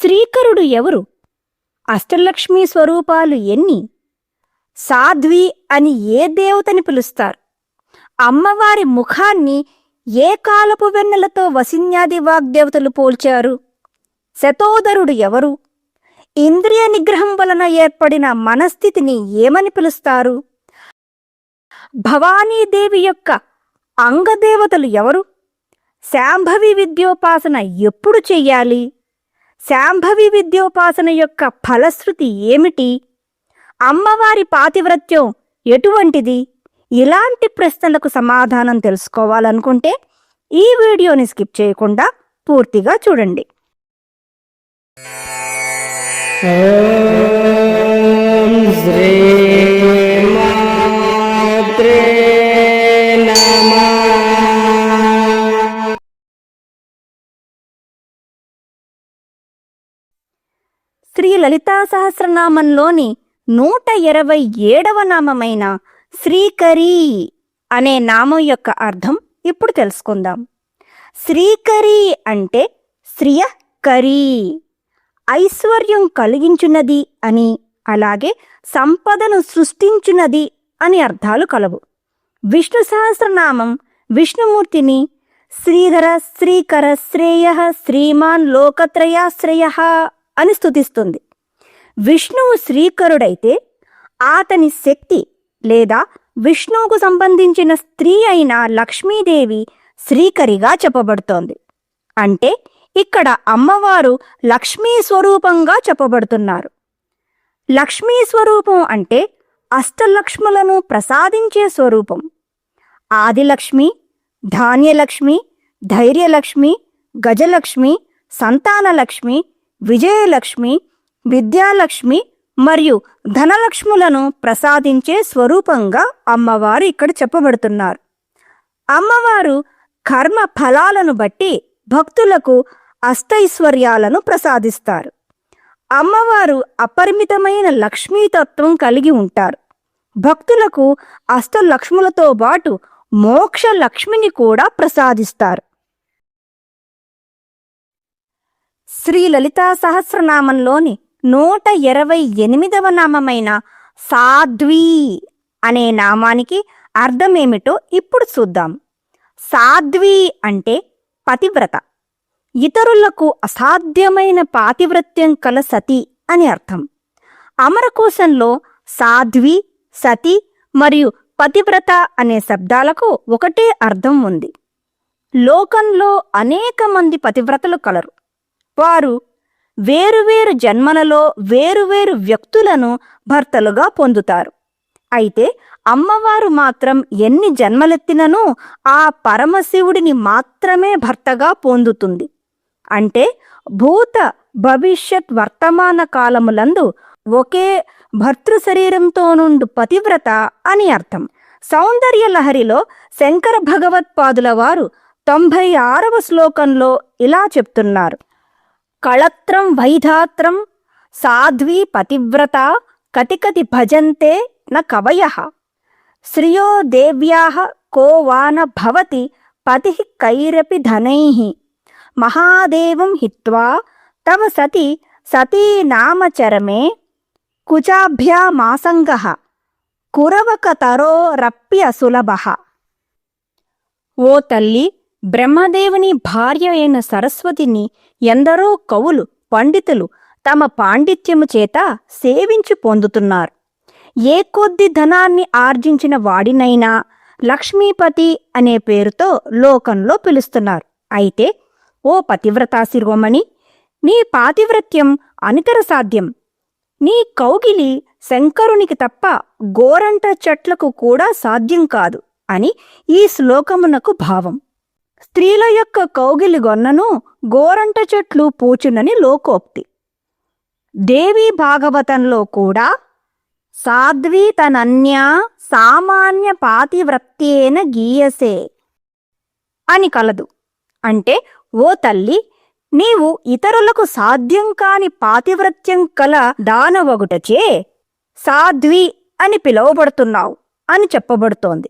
శ్రీకరుడు ఎవరు? అష్టలక్ష్మి స్వరూపాలు ఎన్ని? సాధ్వి అని ఏ దేవతని పిలుస్తారు? అమ్మవారి ముఖాన్ని ఏ కాలపు వెన్నెలతో వసిన్యాది వాగ్దేవతలు పోల్చారు? శతోదరుడు ఎవరు? ఇంద్రియ నిగ్రహం వలన ఏర్పడిన మనస్థితిని ఏమని పిలుస్తారు? భవానీదేవి యొక్క అంగదేవతలు ఎవరు? శాంభవి విద్యోపాసన ఎప్పుడు చెయ్యాలి శాంభవి విద్యోపాసన యొక్క ఫలశ్రుతి ఏమిటి? అమ్మవారి పాతివ్రత్యం ఎటువంటిది? ఇలాంటి ప్రశ్నలకు సమాధానం తెలుసుకోవాలనుకుంటే ఈ వీడియోని స్కిప్ చేయకుండా పూర్తిగా చూడండి. శ్రీ లలితా సహస్రనామంలోని నూట ఇరవై ఏడవ నామమైన శ్రీకరి అనే నామం యొక్క అర్థం ఇప్పుడు తెలుసుకుందాం. శ్రీకరి అంటే శ్రియ కరీ ఐశ్వర్యం కలిగించున్నది అని అలాగే సంపదను సృష్టించున్నది అని అర్థాలు కలవు. విష్ణు సహస్రనామం విష్ణుమూర్తిని శ్రీధర శ్రీకర శ్రేయ శ్రీమాన్ లోకత్రయాశ్రయ అని స్థుతిస్తుంది విష్ణువు శ్రీకరుడైతే అతని శక్తి లేదా విష్ణువుకు సంబంధించిన స్త్రీ అయిన లక్ష్మీదేవి శ్రీకరిగా చెప్పబడుతోంది. అంటే ఇక్కడ అమ్మవారు లక్ష్మీ స్వరూపంగా చెప్పబడుతున్నారు. లక్ష్మీ స్వరూపం అంటే అష్టలక్ష్ములను ప్రసాదించే స్వరూపం. ఆదిలక్ష్మి ధాన్యలక్ష్మి ధైర్యలక్ష్మి గజలక్ష్మి సంతానలక్ష్మి విజయలక్ష్మి విద్యాలక్ష్మి మరియు ధనలక్ష్ములను ప్రసాదించే స్వరూపంగా అమ్మవారు ఇక్కడ చెప్పబడుతున్నారు. అమ్మవారు కర్మ ఫలాలను బట్టి భక్తులకు అష్టైశ్వర్యాలను ప్రసాదిస్తారు. అమ్మవారు అపరిమితమైన లక్ష్మీతత్వం కలిగి ఉంటారు. భక్తులకు అష్టలక్ష్ములతో పాటు మోక్ష లక్ష్మిని కూడా ప్రసాదిస్తారు. శ్రీ లలితా సహస్రనామంలోని నూట ఇరవై ఎనిమిదవ నామమైన సాధ్వి అనే నామానికి అర్థమేమిటో ఇప్పుడు చూద్దాం. సాధ్వి అంటే పతివ్రత. ఇతరులకు అసాధ్యమైన పాతివ్రత్యం కల సతి అని అర్థం. అమరకోశంలో సాధ్వి సతి మరియు పతివ్రత అనే శబ్దాలకు ఒకటే అర్థం ఉంది. లోకంలో అనేక మంది పతివ్రతలు కలరు. వారు వేరువేరు జన్మలలో వేరువేరు వ్యక్తులను భర్తలుగా పొందుతారు. అయితే అమ్మవారు మాత్రం ఎన్ని జన్మలెత్తిననూ ఆ పరమశివుడిని మాత్రమే భర్తగా పొందుతుంది. అంటే భూత భవిష్యత్ వర్తమాన కాలములందు ఒకే భర్తృ శరీరంతో నుండు పతివ్రత అని అర్థం. సౌందర్య లహరిలో శంకర భగవత్పాదుల వారు తొంభై ఆరవ శ్లోకంలో ఇలా చెప్తున్నారు. కళత్రం వైధాత్రం సాధ్వీ పతివ్రత కతికతి భజంతే న కవయ. శ్రియో దేవ్యా కో వాన భవతి పతి కైరపి ధనై. మహాదేవం హిత్వా తవ సతి సతీ నామచరమే కుచాభ్యామాసంగ. కురవకతరోరప్య సులభ. ఓ తల్లి బ్రహ్మదేవుని భార్య అయిన సరస్వతిని ఎందరో కవులు పండితులు తమ పాండిత్యము చేత సేవించి పొందుతున్నారు. ఏ కొద్ది ధనాన్ని ఆర్జించిన వాడినైనా లక్ష్మీపతి అనే పేరుతో లోకంలో పిలుస్తున్నారు. అయితే ఓ పతివ్రతా శిరోమణి నీ పాతివ్రత్యం అనితర సాధ్యం. నీ కౌగిలి శంకరునికి తప్ప గోరంట చెట్లకు కూడా సాధ్యం కాదు అని ఈ శ్లోకమునకు భావం. స్త్రీల యొక్క కౌగిలి గొన్నను గోరంట చెట్లు పూచునని లోకోక్తి. దేవి భాగవతంలో కూడా సాధ్వి తనన్యా సామాన్య పాతివ్రత్యేన గీయసే అని కలదు. అంటే ఓ తల్లి నీవు ఇతరులకు సాధ్యం కాని పాతివ్రత్యం కల దానవగుటచే సాధ్వి అని పిలువబడుతున్నావు అని చెప్పబడుతోంది.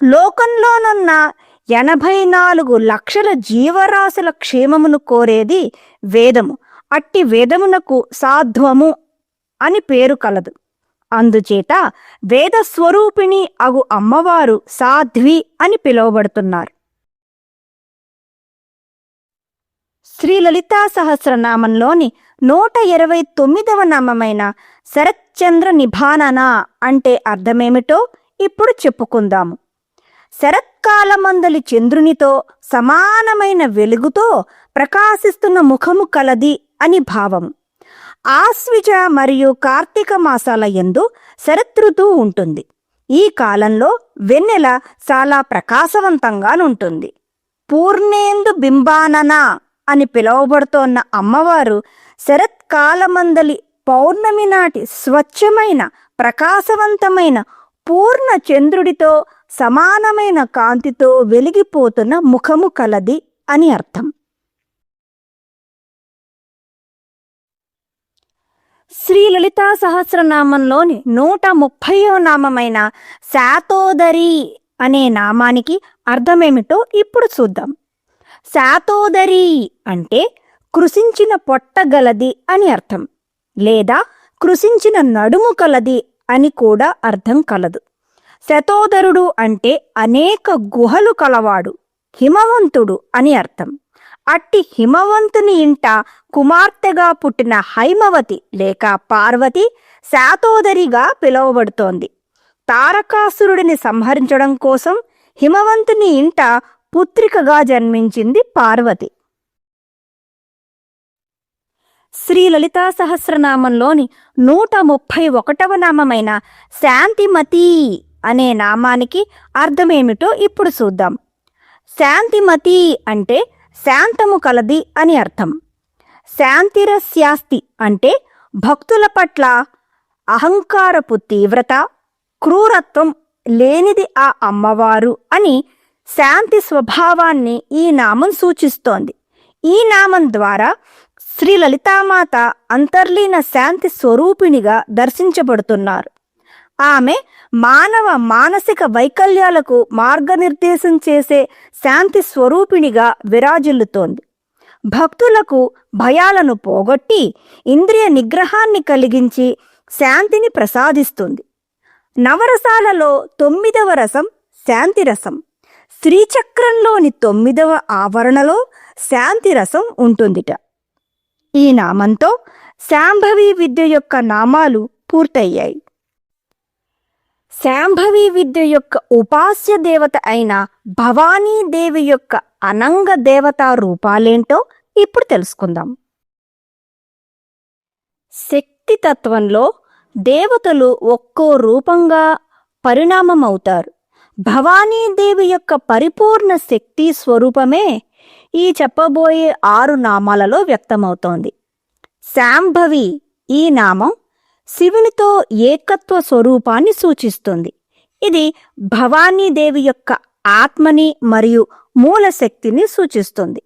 లోకంలోనున్న ఎనభై నాలుగు లక్షల జీవరాశుల క్షేమమును కోరేది వేదము. అట్టి వేదమునకు సాధ్వము అని పేరు కలదు. అందుచేత వేద స్వరూపిణి అగు అమ్మవారు సాధ్వి అని పిలువబడుతున్నారు. శ్రీ లలితా సహస్రనామంలోని నూట ఇరవై తొమ్మిదవ నామమైన శరత్చంద్ర నిభానన అంటే అర్థమేమిటో ఇప్పుడు చెప్పుకుందాము. శరత్కాలమందలి చంద్రునితో సమానమైన వెలుగుతో ప్రకాశిస్తున్న ముఖము కలది అని భావం. ఆశ్విజ మరియు కార్తీక మాసాల యందు శరతృతువు ఉంటుంది. ఈ కాలంలో వెన్నెల చాలా ప్రకాశవంతంగా ఉంటుంది పూర్ణేందు బింబానన అని పిలువబడుతోన్న అమ్మవారు శరత్కాలమందలి పౌర్ణమి నాటి స్వచ్ఛమైన ప్రకాశవంతమైన పూర్ణ చంద్రుడితో సమానమైన కాంతితో వెలిగిపోతున్న ముఖము కలది అని అర్థం. శ్రీ లలితా సహస్రనామంలోని నూట ముప్పయో నామమైన శాతోదరి అనే నామానికి అర్థమేమిటో ఇప్పుడు చూద్దాం. శాతోదరి అంటే కృషించిన పొట్టగలది అని అర్థం. లేదా కృషించిన నడుము కలది అని కూడా అర్థం కలదు. శతోదరుడు అంటే అనేక గుహలు కలవాడు హిమవంతుడు అని అర్థం. అట్టి హిమవంతుని ఇంట కుమార్తెగా పుట్టిన హైమవతి లేక పార్వతి శాతోదరిగా పిలువబడుతోంది. తారకాసురుడిని సంహరించడం కోసం హిమవంతుని ఇంట పుత్రికగా జన్మించింది పార్వతి. శ్రీ లలితా సహస్రనామంలోని నూట ముప్పై ఒకటవ నామమైన శాంతిమతి అనే నామానికి అర్థమేమిటో ఇప్పుడు చూద్దాం. శాంతిమతి అంటే శాంతము కలది అని అర్థం. శాంతిరస్యాస్తి అంటే భక్తుల పట్ల అహంకారపు తీవ్రత క్రూరత్వం లేనిది ఆ అమ్మవారు అని శాంతి స్వభావాన్ని ఈ నామం సూచిస్తోంది. ఈ నామం ద్వారా శ్రీ లలితామాత అంతర్లీన శాంతి స్వరూపిణిగా దర్శించబడుతున్నారు. ఆమె మానవ మానసిక వైకల్యాలకు మార్గనిర్దేశం చేసే శాంతి స్వరూపిణిగా విరాజిల్లుతోంది. భక్తులకు భయాలను పోగొట్టి ఇంద్రియ నిగ్రహాన్ని కలిగించి శాంతిని ప్రసాదిస్తుంది. నవరసాలలో తొమ్మిదవ రసం శాంతి రసం. శ్రీచక్రంలోని తొమ్మిదవ ఆవరణలో శాంతి రసం ఉంటుందిట. ఈ నామంతో శాంభవి విద్య యొక్క నామాలు పూర్తయ్యాయి. శాంభవి విద్య యొక్క ఉపాస్య దేవత అయిన భవానీదేవి యొక్క అనంగ దేవతా రూపాలేంటో ఇప్పుడు తెలుసుకుందాం. శక్తి తత్వంలో దేవతలు ఒక్కో రూపంగా పరిణామమవుతారు. భవానీదేవి యొక్క పరిపూర్ణ శక్తి స్వరూపమే ఈ చెప్పబోయే ఆరు నామాలలో వ్యక్తమవుతోంది. శాంభవి ఈ నామం శివునితో ఏకత్వ స్వరూపాన్ని సూచిస్తుంది. ఇది భవానీదేవి యొక్క ఆత్మని మరియు మూల శక్తిని సూచిస్తుంది.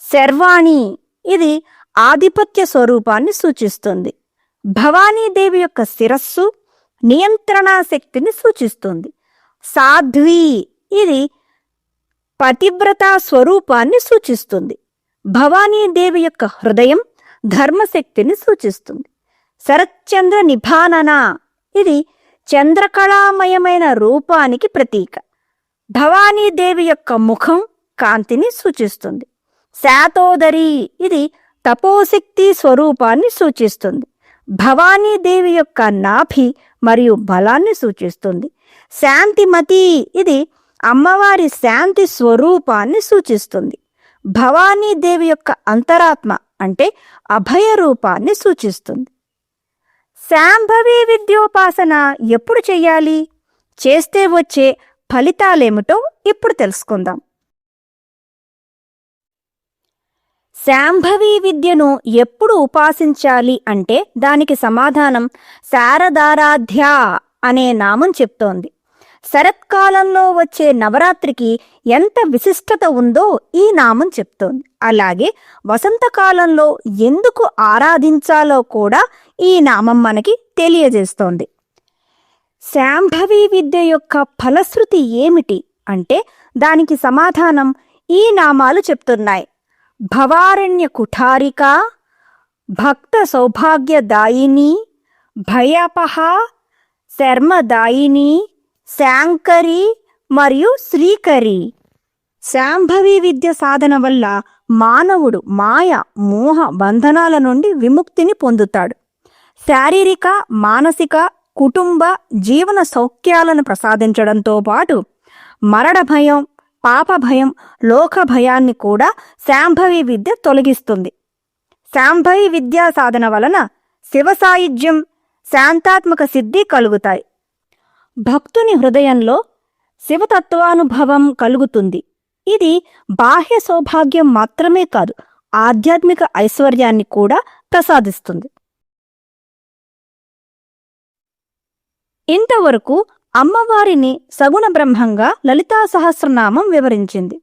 శర్వాణి ఇది ఆధిపత్య స్వరూపాన్ని సూచిస్తుంది. భవానీదేవి యొక్క శిరస్సు నియంత్రణ శక్తిని సూచిస్తుంది. సాధ్వి ఇది పతివ్రత స్వరూపాన్ని సూచిస్తుంది. భవానీదేవి యొక్క హృదయం ధర్మశక్తిని సూచిస్తుంది. శరత్చంద్ర నిభానన. ఇది చంద్రకళామయమైన రూపానికి ప్రతీక. భవానీదేవి యొక్క ముఖం కాంతిని సూచిస్తుంది. శాతోదరి ఇది తపోశక్తి స్వరూపాన్ని సూచిస్తుంది. భవానీదేవి యొక్క నాభి మరియు బలాన్ని సూచిస్తుంది. శాంతిమతి ఇది అమ్మవారి శాంతి స్వరూపాన్ని సూచిస్తుంది. భవానీదేవి యొక్క అంతరాత్మ అంటే అభయ రూపాన్ని సూచిస్తుంది. శాంభవి విద్యోపాసన ఎప్పుడు చేయాలి చేస్తే వచ్చే ఫలితాలేమిటో ఇప్పుడు తెలుసుకుందాం. శాంభవి విద్యను ఎప్పుడు ఉపాసించాలి అంటే దానికి సమాధానం శారదారాధ్య అనే నామం చెప్తోంది. శరత్కాలంలో వచ్చే నవరాత్రికి ఎంత విశిష్టత ఉందో ఈ నామం చెప్తోంది. అలాగే వసంతకాలంలో ఎందుకు ఆరాధించాలో కూడా ఈ నామం మనకి తెలియజేస్తోంది. శాంభవి విద్య యొక్క ఫలశ్రుతి ఏమిటి అంటే దానికి సమాధానం ఈ నామాలు చెప్తున్నాయి. భవారణ్య కుఠారిక భక్త సౌభాగ్యదాయిని భయపహ శర్మదాయిని శాంకరి మరియు శ్రీకరి. శాంభవి విద్య సాధన వల్ల మానవుడు మాయ మోహ బంధనాల నుండి విముక్తిని పొందుతాడు. శారీరక మానసిక కుటుంబ జీవన సౌఖ్యాలను ప్రసాదించడంతో పాటు మరణ భయం పాప భయం లోక భయాన్ని కూడా శాంభవి విద్య తొలగిస్తుంది. శాంభవి విద్యా సాధన వలన శివ సాయుధ్యం శాంతాత్మక సిద్ధి కలుగుతాయి. భక్తుని హృదయంలో శివతత్వానుభవం కలుగుతుంది. ఇది బాహ్య సౌభాగ్యం మాత్రమే కాదు ఆధ్యాత్మిక ఐశ్వర్యాన్ని కూడా ప్రసాదిస్తుంది. ఇంతవరకు అమ్మవారిని సగుణ బ్రహ్మంగా లలితా సహస్రనామం వివరించింది.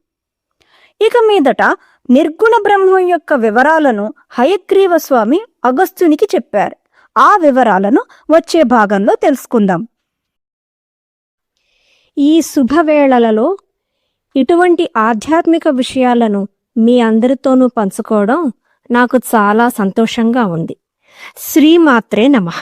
ఇక మీదట నిర్గుణ బ్రహ్మం యొక్క వివరాలను హయగ్రీవ స్వామి అగస్త్యునికి చెప్పారు. ఆ వివరాలను వచ్చే భాగంలో తెలుసుకుందాం. ఈ శుభవేళలలో ఇటువంటి ఆధ్యాత్మిక విషయాలను మీ అందరితోనూ పంచుకోవడం నాకు చాలా సంతోషంగా ఉంది. శ్రీమాత్రే నమః.